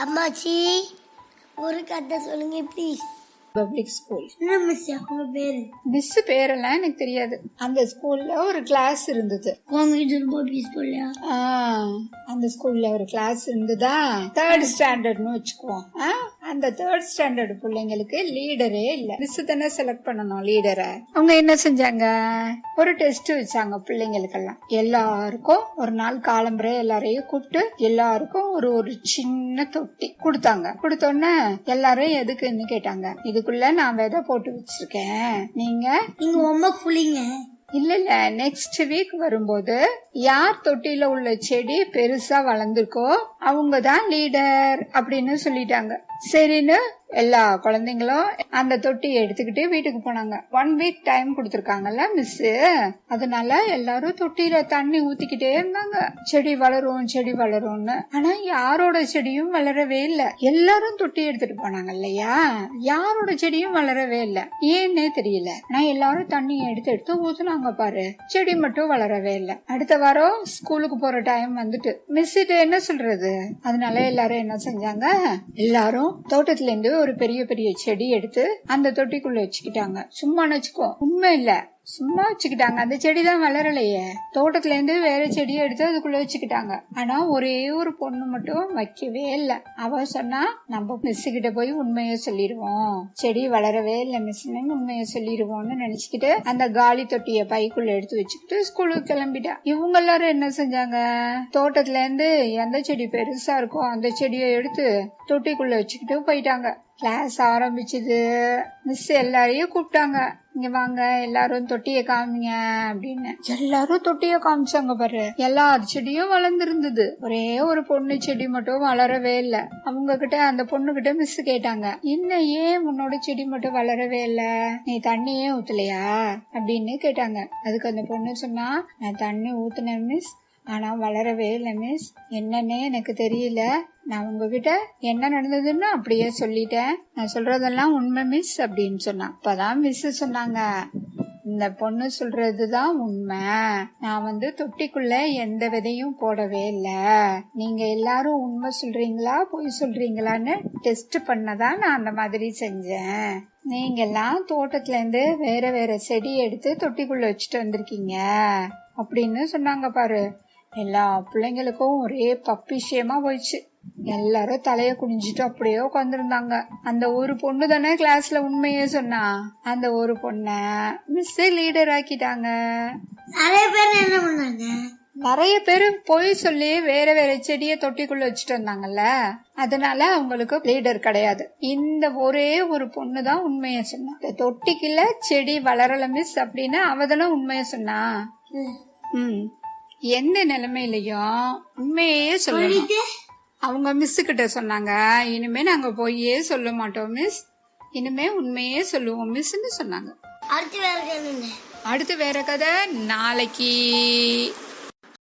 அம்மாச்சி ஒரு கதை சொல்லுங்க ப்ளீஸ் பப்ளிக் ஸ்கூல் என்ன மிஸ் அவங்க பேரு? மிஸ் பேரெல்லாம் எனக்கு தெரியாது. அந்த ஸ்கூல்ல ஒரு கிளாஸ் இருந்தது. அந்த ஸ்கூல்ல ஒரு கிளாஸ் இருந்ததா? தேர்ட் ஸ்டாண்டர்ட்னு வச்சுக்குவோம். ஆ, அந்த தேர்ட் ஸ்டாண்டர்ட் பிள்ளைங்களுக்கு லீடரே இல்ல. மிஸ் தானே செலக்ட் பண்ணணும் லீடரை அவங்க என்ன செஞ்சாங்க? ஒரு டெஸ்ட் வச்சாங்க பிள்ளைங்களுக்கெல்லாம். எல்லாருக்கும் ஒரு நாள் காலம்பரை எல்லாரையும் கூப்பிட்டு எல்லாருக்கும் ஒரு ஒரு சின்ன தொட்டி கொடுத்தாங்க. கொடுத்தோன்னே எல்லாரும் எதுக்குன்னு கேட்டாங்க. இதுக்குள்ள நான் விதை போட்டு வச்சிருக்கேன். நீங்க நீங்க ரொம்ப புளிங்க இல்ல இல்ல. நெக்ஸ்ட் வீக் வரும்போது யார் தொட்டில உள்ள செடி பெருசா வளர்ந்துருக்கோ அவங்க தான் லீடர் அப்படின்னு சொல்லிட்டாங்க. சரின்னு எல்லா குழந்தைங்களும் அந்த தொட்டியை எடுத்துக்கிட்டு வீட்டுக்கு போனாங்க. ஒன் வீக் டைம் கொடுத்துருக்காங்கல்ல மிஸ் அதனால எல்லாரும் தொட்டியில தண்ணி ஊத்திக்கிட்டே இருந்தாங்க. செடி வளரும் செடி வளரும்னு. ஆனா யாரோட செடியும் வளரவே இல்ல. எல்லாரும் தொட்டி எடுத்துட்டு போனாங்க இல்லையா? யாரோட செடியும் வளரவே இல்ல. ஏன்னே தெரியல. ஆனா எல்லாரும் தண்ணி எடுத்து எடுத்து ஊத்துனாங்க பாரு. செடி மட்டும் வளரவே இல்ல. அடுத்த வாரம் ஸ்கூலுக்கு போற டைம் வந்துட்டு. மிஸ் என்ன சொல்றது? அதனால எல்லாரும் என்ன செஞ்சாங்க? எல்லாரும் தோட்டத்துல இருந்து ஒரு பெரிய பெரிய செடி எடுத்து அந்த தொட்டிக்குள்ள வச்சுக்கிட்டாங்க. சும்மா வச்சுக்கோ உண்மை இல்ல. சும்மா வச்சுக்கிட்டாங்க. அந்த செடி தான் வளரலையே. தோட்டத்துல இருந்து வேற செடியை எடுத்து அதுக்குள்ள வச்சுக்கிட்டாங்க. ஆனா ஒரே ஒரு பொண்ணு மட்டும் வைக்கவே இல்ல. அவ சொன்னா நம்ம மிஸ் கிட்ட போய் உண்மையை சொல்லிடுவோம். செடி வளரவே இல்ல மிஸ் உண்மையை சொல்லிடுவோம்னு நினைச்சுக்கிட்டு அந்த காலி தொட்டிய பைக்குள்ள எடுத்து வச்சுக்கிட்டு ஸ்கூலுக்கு கிளம்பிட்டா. இவங்க எல்லாரும் என்ன செஞ்சாங்க? தோட்டத்துல இருந்து எந்த செடி பெருசா இருக்கோ அந்த செடியை எடுத்து தொட்டிக்குள்ள வச்சுக்கிட்டு போயிட்டாங்க. கிளாஸ் ஆரம்பிச்சது. மிஸ் எல்லாரையும் கூப்பிட்டாங்க. இங்க வாங்க எல்லாரும் தொட்டிய காமிங்க அப்படின்னு. எல்லாரும் தொட்டிய காமிச்சாங்க பாரு. எல்லா செடியும் வளர்ந்துருந்தது. ஒரே ஒரு பொண்ணு செடி மட்டும் வளரவே இல்ல. அவங்க கிட்ட அந்த பொண்ணு கிட்ட மிஸ் கேட்டாங்க. என்ன ஏன் உன்னோட செடி மட்டும் வளரவே இல்ல? நீ தண்ணியே ஊத்தலையா? அப்படின்னு கேட்டாங்க. அதுக்கு அந்த பொண்ணு சொன்னா நான் தண்ணி ஊத்துனேன் மிஸ் ஆனா வளரவே இல்லை மிஸ் என்னன்னே எனக்கு தெரியல. நான் உங்ககிட்ட என்ன நடந்ததுன்னு அப்படியே சொல்லிட்டேன். நான் சொல்றதெல்லாம் உண்மை மிஸ் அப்படின்னு சொன்னான். அப்பதான் மிஸ் சொன்னாங்க. இந்த பொண்ணு சொல்றதுதான் உண்மை. நான் வந்து தொட்டிக்குள்ள எந்த விதையும் போடவே இல்ல. நீங்க எல்லாரும் உண்மை சொல்றீங்களா பொய் சொல்றீங்களான்னு டெஸ்ட் பண்ணதான் நான் அந்த மாதிரி செஞ்சேன். நீங்கெல்லாம் தோட்டத்துலேருந்து தோட்டத்துல இருந்து வேற வேற செடி எடுத்து தொட்டிக்குள்ள வச்சுட்டு வந்திருக்கீங்க அப்படின்னு சொன்னாங்க பாரு. எல்லா பிள்ளைங்களுக்கும் ஒரே பப்பிஷயமா போயிடுச்சு. எல்லாரும் தலைய குனிஞ்சிட்டு அப்படியே உட்காந்துருந்தாங்க அந்த ஒரு பொண்ணு தானே கிளாஸ்ல உண்மையே சொன்னா? அந்த ஒரு பொண்ண மிஸ் லீடர் ஆக்கிட்டாங்க. நிறைய பேர் என்ன பண்ணாங்க? நிறைய பேர் பொய் சொல்லி வேற வேற செடிய தொட்டிக்குள்ள வச்சுட்டு வந்தாங்கல்ல? அதனால அவங்களுக்கு லீடர் கிடையாது. இந்த ஒரே ஒரு பொண்ணு தான் உண்மைய சொன்னா. இந்த தொட்டிக்குள்ள செடி வளரல மிஸ் அப்படின்னு அவ தானே உண்மைய சொன்னா? ம். எந்த நிலைமையிலயும் உண்மையே சொல்லணும். அவங்க மிஸ் கிட்ட சொன்னாங்க. இனிமே நாங்க பொய்யே சொல்ல மாட்டோம் மிஸ் இனிமே உண்மையே சொல்லுவோம் மிஸ்ன்னு சொன்னாங்க. அடுத்து வேற கதை நாளைக்கு.